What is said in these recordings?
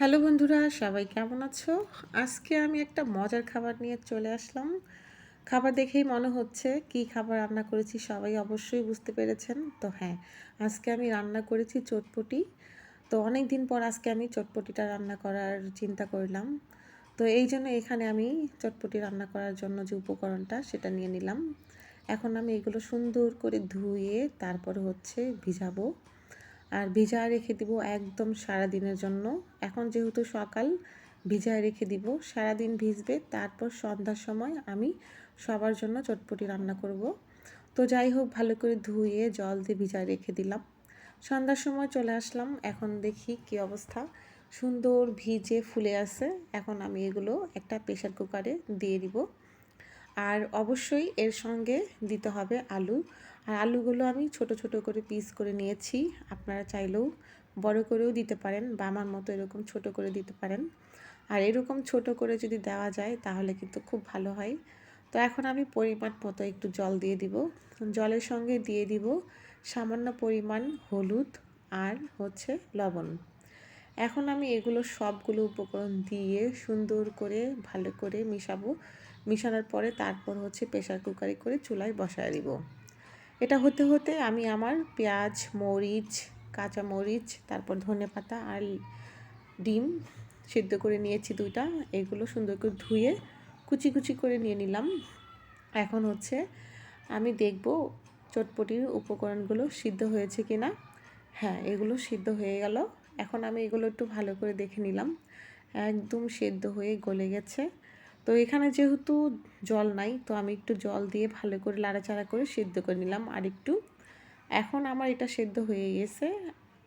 Hello বন্ধুরা, সবাই কেমন আছো? আজকে আমি একটা মজার খাবার নিয়ে চলে আসলাম। খাবার দেখেই মনে হচ্ছে কি খাবার রান্না করেছি সবাই অবশ্যই বুঝতে পেরেছেন। তো হ্যাঁ আজকে আমি রান্না করেছি চটপটি। তো অনেক দিন পর আজকে আমি চটপটিটা রান্না করার চিন্তা করলাম। তো এই জন্য এখানে আমি চটপটি রান্না করার জন্য যে উপকরণটা সেটা নিয়ে নিলাম। এখন আমি এগুলো সুন্দর করে ধুয়ে তারপরে হচ্ছে ভিজাবো। আর ভিজায় রেখে দিব একদম সারা দিনের জন্য। এখন যেহেতু সকাল, ভিজায় রেখে দিব। সারাদিন ভিজবে, তারপর সন্ধ্যার সময় আমি সবার জন্য চটপটি রান্না করব। তো যাই হোক, ভালো করে ধুয়ে, জল দিয়ে ভিজায় রেখে দিলাম। সন্ধ্যার সময় চলে আসলাম। এখন দেখি কি অবস্থা। সুন্দর ভিজে ফুলে আছে। এখন আমি এগুলো একটা প্রেশার কুকারে দিয়ে দিব। আর অবশ্যই এর সঙ্গে দিতে হবে আলু। আর আলুগুলো আমি ছোট ছোট করে পিস করে নিয়েছি। আপনারা চাইলেও বড় করেও দিতে পারেন বা আমার মতো এরকম ছোট করে দিতে পারেন। আর এরকম ছোট করে যদি দেওয়া যায় তাহলে কিন্তু খুব ভালো হয়। তো এখন আমি পরিমাণ মতো একটু জল দিয়ে দিব। জলের সঙ্গে দিয়ে দিব সামান্য পরিমাণ হলুদ আর হচ্ছে লবণ। এখন আমি এগুলো সবগুলো উপকরণ দিয়ে সুন্দর করে, ভালো করে মিশাবো। মিশানোর পরে তারপর হচ্ছে প্রেশার কুকারে করে চুলায় বসায় দিব। এটা হতে হতে আমি আমার পেঁয়াজ, মরিচ, কাঁচা মরিচ, তারপর ধনে পাতা আর ডিম সিদ্ধ করে নিয়েছি দুইটা। এগুলো সুন্দর করে ধুয়ে কুচি কুচি করে নিয়ে নিলাম। এখন হচ্ছে আমি দেখব চটপটির উপকরণগুলো সিদ্ধ হয়েছে কি না হ্যাঁ এগুলো সিদ্ধ হয়ে গেল। এখন আমি এগুলো একটু ভালো করে দেখে নিলাম। একদম সেদ্ধ হয়ে গলে গেছে। তো এখানে যেহেতু জল নাই, তো আমি একটু জল দিয়ে ভালো করে লাড়াচাড়া করে সেদ্ধ করে নিলাম আর একটু। এখন আমার এটা সেদ্ধ হয়ে গেছে।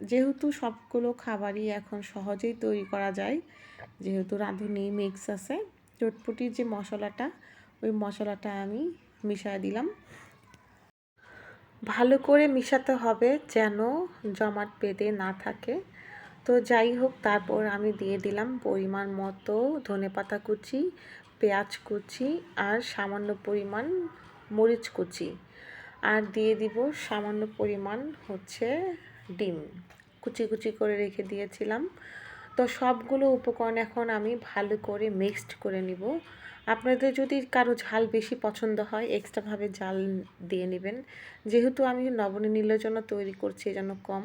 যেহেতু সবগুলো খাবারই এখন সহজেই তৈরি করা যায়, যেহেতু রাঁধুনি মিক্স আছে, চটপটির যে মশলাটা, ওই মশলাটা আমি মিশিয়ে দিলাম। ভালো করে মিশাতে হবে যেন জমাট পেতে না থাকে। তো যাই হোক, তারপর আমি দিয়ে দিলাম পরিমাণ মতো ধনে পাতা কুচি, পেঁয়াজ কুচি আর সামান্য পরিমাণ মরিচ কুচি। আর দিয়ে দিব সামান্য পরিমাণ হচ্ছে ডিম। কুচি কুচি করে রেখে দিয়েছিলাম। তো সবগুলো উপকরণ এখন আমি ভালো করে মিক্সড করে নিব। আপনাদের যদি কারও ঝাল বেশি পছন্দ হয় এক্সট্রাভাবে জাল দিয়ে নেবেন। যেহেতু আমি নবনীলের জন্য তৈরি করছি, এজন্য কম।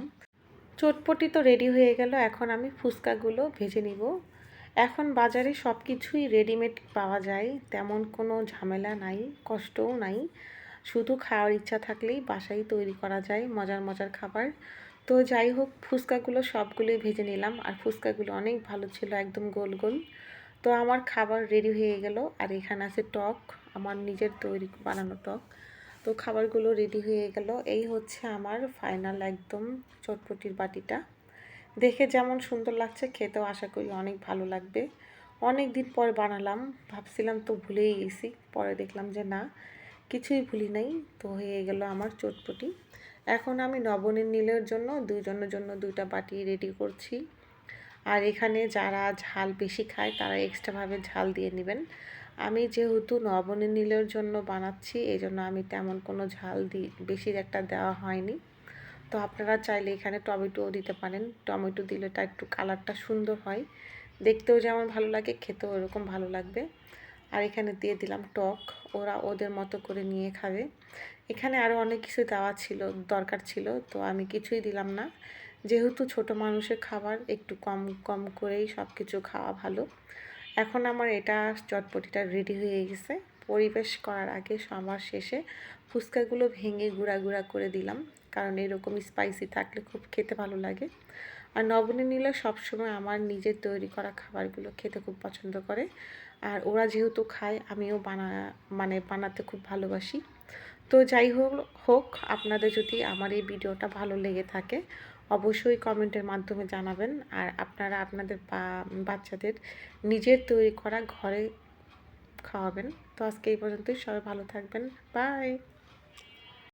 চটপটি তো রেডি হয়ে গেল, এখন আমি ফুচকাগুলো ভেজে নিব। এখন বাজারে সব কিছুই রেডিমেড পাওয়া যায়, তেমন কোনো ঝামেলা নাই, কষ্টও নাই। শুধু খাওয়ার ইচ্ছা থাকলেই বাসায় তৈরি করা যায়, মজার মজার খাবার। তো যাই হোক, ফুচকাগুলো সবগুলোই ভেজে নিলাম, আর ফুচকাগুলো অনেক ভালো ছিল, একদম গোল গোল। তো আমার খাবার রেডি হয়ে গেল, আর এখানে আছে টক, আমার নিজের তৈরি বানানো টক। তো খাবারগুলো রেডি হয়ে গেল। এই হচ্ছে আমার ফাইনাল একদম চটপটির বাটিটা। দেখে যেমন সুন্দর লাগছে, খেতেও আশা করি অনেক ভালো লাগবে। অনেক দিন পর বানালাম, ভাবছিলাম তো ভুলেই গেছি, পরে দেখলাম যে না, কিছুই ভুলি নাই, তো হয়ে গেল আমার চটপটি। এখন আমি নবনীর নীলের জন্য, দুজনের জন্য দুইটা বাটি রেডি করছি। আর এখানে যারা ঝাল বেশি খায়, তারা এক্সট্রাভাবে ঝাল দিয়ে নেবেন। আমি যেহেতু নবনীর নীলের জন্য বানাচ্ছি এই জন্য আমি তেমন কোনো ঝাল দিই বেশি একটা দেওয়া হয়নি। তো আপনারা চাইলে এখানে টমেটোও দিতে পারেন। টমেটো দিলে তা একটু কালারটা সুন্দর হয়। দেখতেও যেমন ভালো লাগে, খেতেও এরকম ভালো লাগবে। আর এখানে দিয়ে দিলাম টক, ওরা ওদের মতো করে নিয়ে খাবে। এখানে আরও অনেক কিছু দেওয়া ছিল, দরকার ছিল, তো আমি কিছুই দিলাম না। যেহেতু ছোট মানুষের খাবার, একটু কম কম করেই সব কিছু খাওয়া ভালো। এখন আমার এটা চটপটিটা রেডি হয়ে গেছে। পরিবেশ করার আগে সবার শেষে ফুচকাগুলো ভেঙে গুঁড়া গুঁড়া করে দিলাম, কারণ এরকম স্পাইসি থাকলে খুব খেতে ভালো লাগে। আর নবনী নীলা সবসময় আমার নিজের তৈরি করা খাবারগুলো খেতে খুব পছন্দ করে। আর ওরা যেহেতু খায়, আমিও বানা মানে বানাতে খুব ভালোবাসি। তো যাই হোক হোক, আপনাদের যদি আমার এই ভিডিওটা ভালো লেগে থাকে অবশ্যই কমেন্টের মাধ্যমে জানাবেন। আর আপনারা আপনাদের বাচ্চাদের নিজের তৈরি করা ঘরে খাওয়াবেন। তো আজকে এই পর্যন্তই। সবাই ভালো থাকবেন। বাই!